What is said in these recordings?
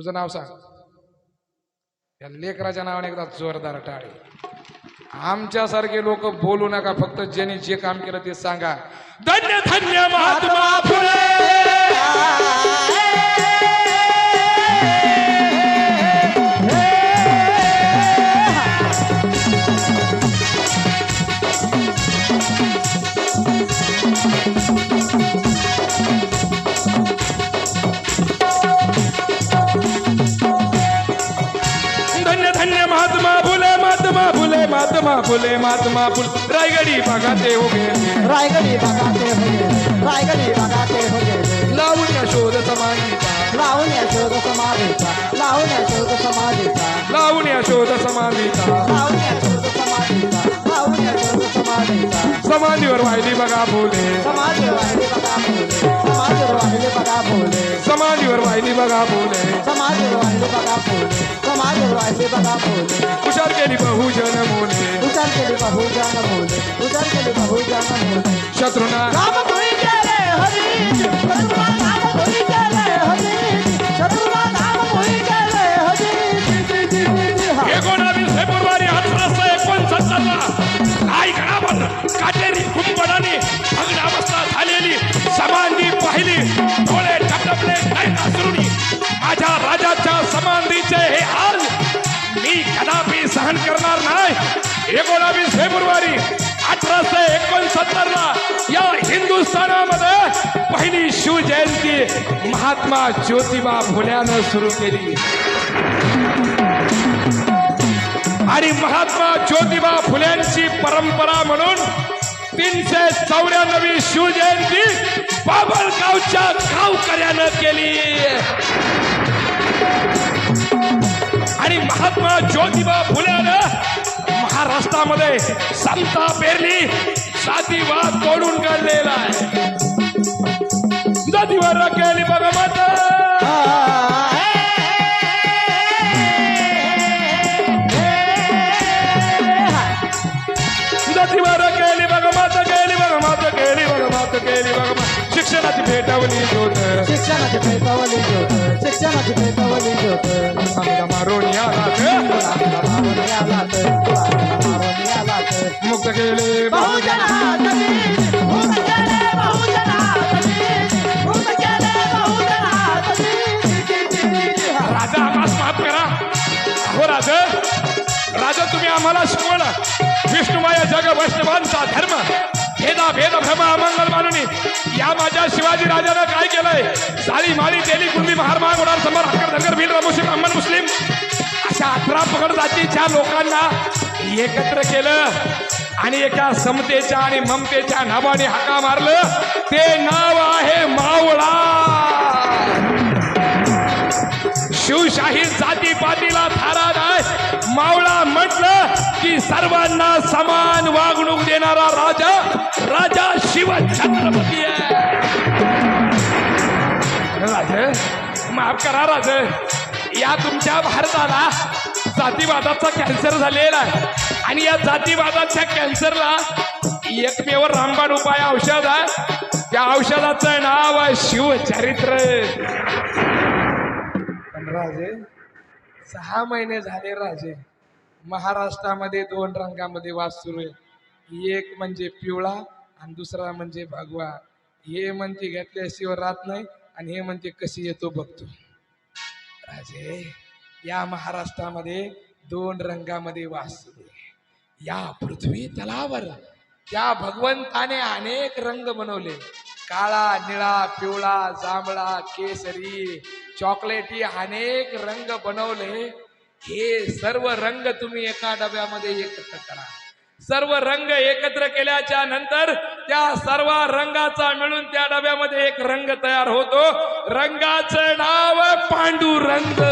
तुझं नाव सांग. या लेकराच्या नावाने एकदा जोरदार टाळे. आमच्यासारखे लोक बोलू नका फक्त ज्यांनी जे काम केलं ते सांगा. धन्य धन्य महात्मा फुले! महात्मा फुले महात्मा फुल रायगडी भागाते हो गेले रायगडी बघाते हो गेले रायगडी बघाते हो गेले लावून या शोध समाधीचा. लावून या शोध समाधीचा लावून या शोध समाधीचा. लावून या शोध समाधीचा. लावून या शोध समाधीचा लावून या शोध समाधीचा. समाधीवर वाहिली बघा फुले. समाजवर वाहिले बघा वाहिले बघा बोले। समाधीवर वाहिली बघा फुले समाजवर वाहिले बघा बोले। समाजवर वाहिले बघा बोले। हुशार केली बहुजन मोने उचार केली बहुजन बोले। उचार केली बहुजन बोले। शत्रुना राम कोणी गेले हरी माझ्या राजाच्या समाधीचे हे आज मी कदापि सहन करणार नाही. एकोणावीस फेब्रुवारी अठराशे एकोणसत्तर ला या हिंदुस्थानामध्ये पहिली शिवजयंती महात्मा ज्योतिबा फुल्यानं सुरू केली. आणि महात्मा ज्योतिबा फुल्यांची परंपरा म्हणून तीनशे चौऱ्याण्णवी शिवजयंती बाबळगावच्या गावकऱ्यानं केली. ज्योतिबा फुल्यानं महाराष्ट्रामध्ये समता पेरली जातीवाद तोडून काढलेला आहे. जातीवर केली बघा माता. शिक्षणाची भेटावली ज्योत. शिक्षणाची पैतावली ज्योत. शिक्षणाची पैतावली ज्योत. आम्हाला मारून या रात तुला मारून आलात मुक्त केले राजा आम्हाला माफ करा. हो राजा. राजा तुम्ही आम्हाला शिकवलं विष्णुमाया जग वैष्णवांचा धर्म भेद भ्रम अमंगल मानुनी. या माझ्या शिवाजी राजानं काय केलंय? साली माळी तेली कुंभी महार गोडार समोर समर धनगर भील मुस्लिम अहमद मुस्लिम. अशा अठरा पगड जातीच्या लोकांना एकत्र केलं आणि एका समतेच्या आणि ममतेच्या नावाने हाका मारलं. ते नाव आहे मावळा. शिवशाही जाती पातीला थारा नाही मावळा म्हटलं की सर्वांना समान वागणूक देणारा राजा राजा शिव छत्रपती आहे. राजे माफ करा राजे. या तुमच्या भारताला जातीवादाचा कॅन्सर झालेला आहे. आणि या जातीवादाच्या कॅन्सरला एकमेव रामबाण उपाय औषध आहे. त्या औषधाचं नाव आहे शिवचरित्र. राजे. सहा महिने झाले राजे. महाराष्ट्रामध्ये दोन रंगामध्ये वास सुरू आहे. एक म्हणजे पिवळा आणि दुसरा म्हणजे भगवा. हे म्हणते घेतल्याशिवाय राहत नाही आणि हे म्हणते कशी येतो बघतो. राजे या महाराष्ट्रामध्ये दोन रंगामध्ये वास सुरू आहे. या पृथ्वी तलावर त्या भगवंताने अनेक रंग बनवले. काळा निळा पिवळा जांभळा केसरी चॉकलेटी अनेक रंग बनवले. हे सर्व रंग तुम्ही एका डब्यामध्ये एकत्र करा. सर्व रंग एकत्र केल्याच्यानंतर त्या सर्व रंगाचा मिळून त्या डब्यामध्ये एक रंग तयार होतो. रंगाचं नाव पांडुरंग.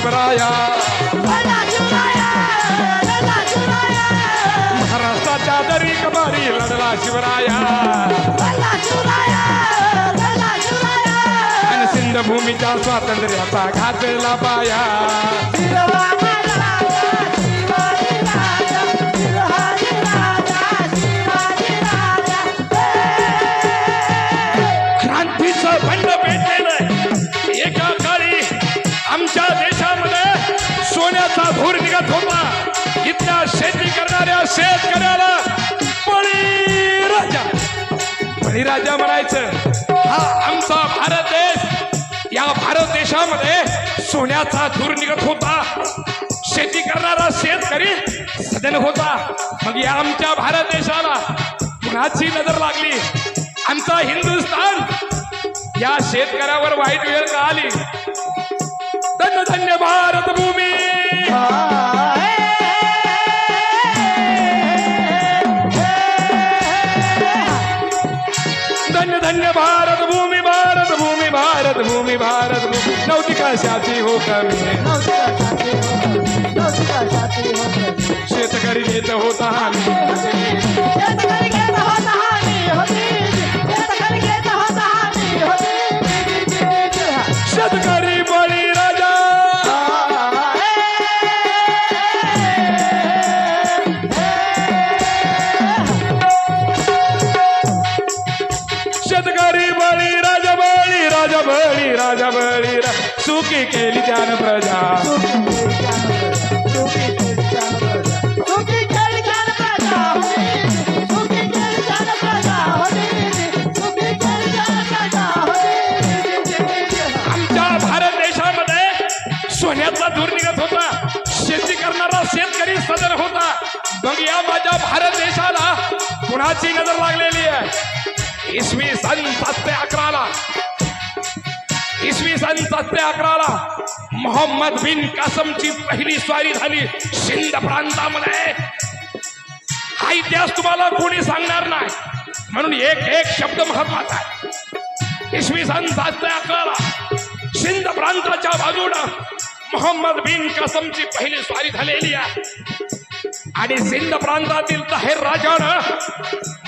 शिवराया। महाराष्ट्राच्या दरी कबारी लढला शिवराया। आणि सिंध भूमीच्या स्वातंत्र्याचा घातला पाया। शेतकऱ्याला बळीराजा बळीराजा म्हणायचं. हा आमचा भारत देश या भारत देशामध्ये सोन्याचा धूर निघत होता. शेती करणारा शेतकरी सदन होता. मग या आमच्या भारत देशाला कुणाची नजर लागली? आमचा हिंदुस्थान या शेतकऱ्यावर वाईट वेळ का आली? धन्य धन्य भारत भूमी! नव्हती कशाची हो कमी. शेतकरी घेत होता आम्ही शेतकरी बळी राजा. शेतकरी बळी राजा बळी राजा बळी. सुखी केली त्यानं प्रजा। आमच्या भारत देशामध्ये सोन्याचा धूर निघत होता. शेती करणारा शेतकरी सदर होता. मग या माझ्या भारत देशाला कुणाची नज़र लागलेली आहे? इसवी सन सातशे अकराला. इसवी सन सातशे अकराला मोहम्मद बिन कासमची पहिली स्वारी झाली सिंध प्रांतामध्ये. हा इतिहास तुम्हाला कोणी सांगणार नाही. म्हणून एक एक शब्द महत्त्वाचा आहे. इसवी सन सातशे अकराला सिंध प्रांताच्या बाजूनं मोहम्मद बिन कसमची पहिली स्वारी झालेली आहे. आणि सिंध प्रांतातील तहेर राजानं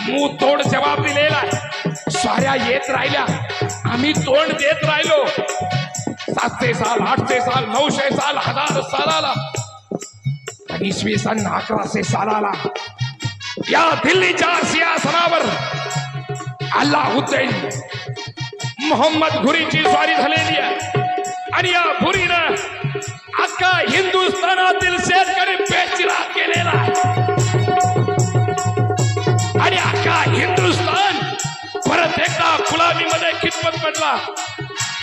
मुंह तोड जबाब दिलेला आहे. स्वाऱ्या येत राहिल्या. आम्ही तोंड देत राहिलो. सातशे साल आठशे साल नऊशे साल हजार सालाला. इसवी सन अकराशे सालाला. या दिल्लीच्या सिंहासनावर अल्लाहुद्दीन मोहम्मद घुरीची स्वारी झालेली आहे. आणि या घुरीनं अख्खा हिंदुस्थानातील शेतकरी बेचिरा केलेला आहे. आणि अख्खा हिंदुस्थान परत एकदा गुलामीमध्ये कितपत पडला.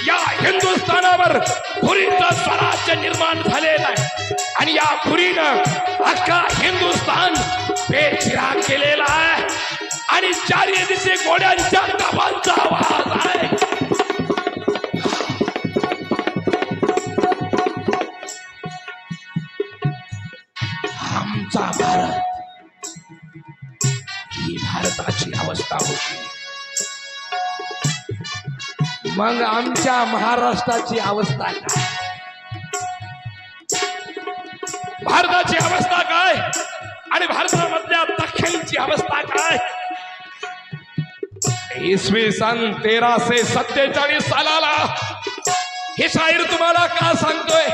या हिंदुस्थानावर खुरीचं स्वराज्य निर्माण झालेलं आहे. आणि या खुरीनं अख्खा हिंदुस्थान बेचिराग केलेला आहे. आणि चारी दिशे घोड्यांच्या कपांचा आवाज आहे. आमचा भारत ही भारताची अवस्था होती. मग आमच्या महाराष्ट्राची अवस्था काय? भारताची अवस्था काय? आणि भारतामधल्या दक्षिणची अवस्था काय? इसवी सन तेराशे सत्तेचाळीस सालाला हे शाहीर तुम्हाला का सांगतोय?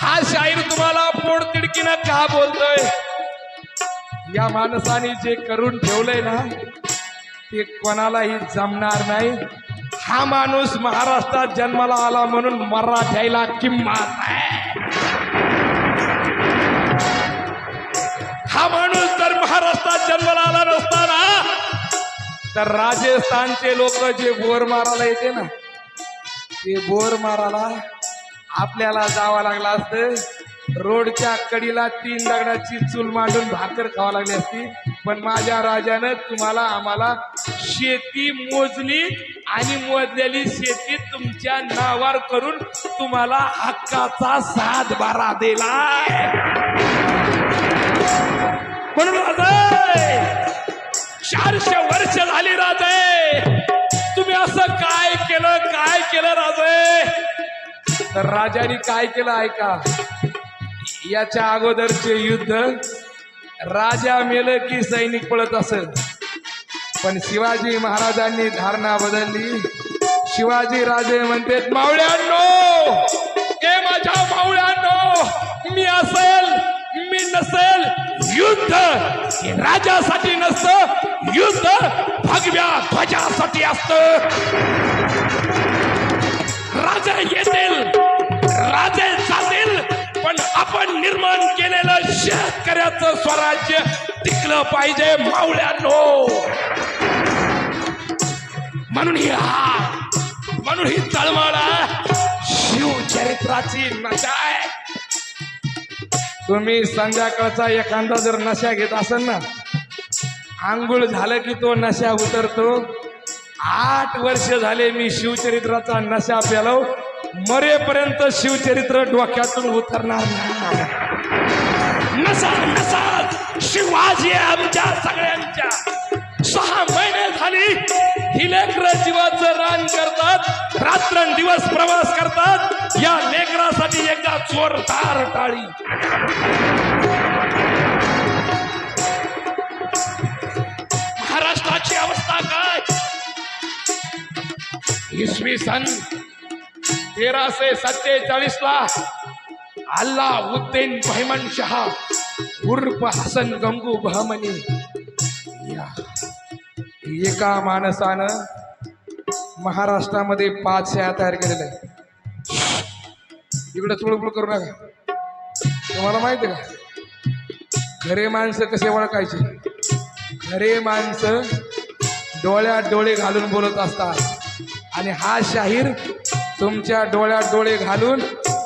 हा शाहीर तुम्हाला पोटतिडकीनं का बोलतोय? या माणसाने जे करून ठेवलंय ना ते कोणालाही जमणार नाही. हा माणूस महाराष्ट्रात जन्माला आला म्हणून मराठ्याला किंमत आहे. हा माणूस जर महाराष्ट्रात जन्माला आला नसताना तर राजस्थानचे लोक जे बोर मारायला येते ना ते बोर मारायला आपल्याला जावं लागलं असतं. रोडच्या कडीला तीन दगडाची चूल मांडून भाकर खावा लागली असती. पण माझ्या राजानं तुम्हाला आम्हाला शेती मोजली आणि मोजलेली शेती तुमच्या नावावर करून तुम्हाला हक्काचा सात बारा दिलाय. म्हणून राजय? चारशे वर्ष झाली राजय. तुम्ही असं काय केलं काय केलं राजय? तर राजाने काय केलं ऐका. याच्या अगोदरचे युद्ध राजा मेलं की सैनिक पळत असत पण शिवाजी महाराजांनी धारणा बदलली. शिवाजी राजे म्हणतात मावळ्यांनो ए माझ्या मावळ्यांनो मी असेल मी नसेल युद्ध. हे राजासाठी नसतं युद्ध भगव्या ध्वजासाठी असतं. राजे येतील राजे जातील पण आपण निर्माण केलेलं शेतकऱ्याचं स्वराज्य टिकलं पाहिजे मावळ्यांनो. म्हणून ही हा. म्हणून ही तळमळ शिवचरित्राची नशा आहे. तुम्ही संध्याकाळचा एखादा जर नशा घेत असेल ना आंघोळ झालं की तो नशा उतरतो. आठ वर्ष झाले मी शिवचरित्राचा नशा पेलो मरेपर्यंत शिवचरित्र डोक्यातून उतरणार नाही. नसा नसा. शिवाजी आमच्या सगळ्यांच्या. सहा महिने झाली ही लेकर जीवाचं रान करतात रात्रंदिवस प्रवास करतात. या लेकरासाठी एकदा जोरदार टाळी. महाराष्ट्राची अवस्था काय? इसवी सन तेराशे सत्तेचाळीस ला अल्लाउद्दीन बहमन शहा उर्फ हसन गंगू बहमनी या एका माणसानं महाराष्ट्रामध्ये पाच शाळा तयार केलेल्या आहेत. इकडं चुळबुळ करू नका. तुम्हाला माहिती आहे का? खरे माणसं कसे ओळखायचे? खरे माणसं डोळ्यात डोळे घालून बोलत असतात. आणि हा शाहीर तुमच्या डोळ्यात डोळे घालून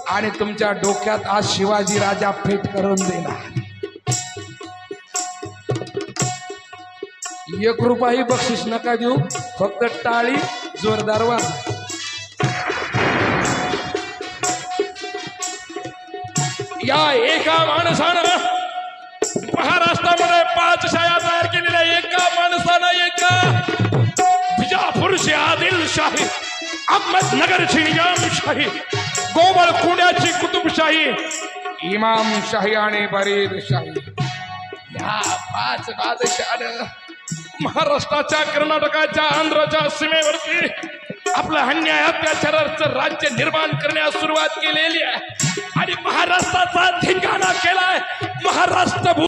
आणि तुमच्या डोक्यात आज शिवाजी राजा फेट करून देणार. एक रुपयाही बक्षीस नका देऊ. फक्त टाळी जोरदार वाज या एका माणसानं महाराष्ट्रामध्ये पाच शाळा तयार केलेल्या एका माणसानं एका विजापूरची आदिलशाही अहमदनगरची निजामशाही गोबळ कुण्याची कुतुबशाही इमामशाही आणि बरीदशाही या पाच बादशाह महाराष्ट्राच्या कर्नाटकाच्या आंध्रच्या सीमेवरती आपलं अन्याय अत्याचाराचं राज्य निर्माण करण्यास सुरुवात केलेली आहे. आणि महाराष्ट्राचा धिंगाणा केलाय. महाराष्ट्र भू-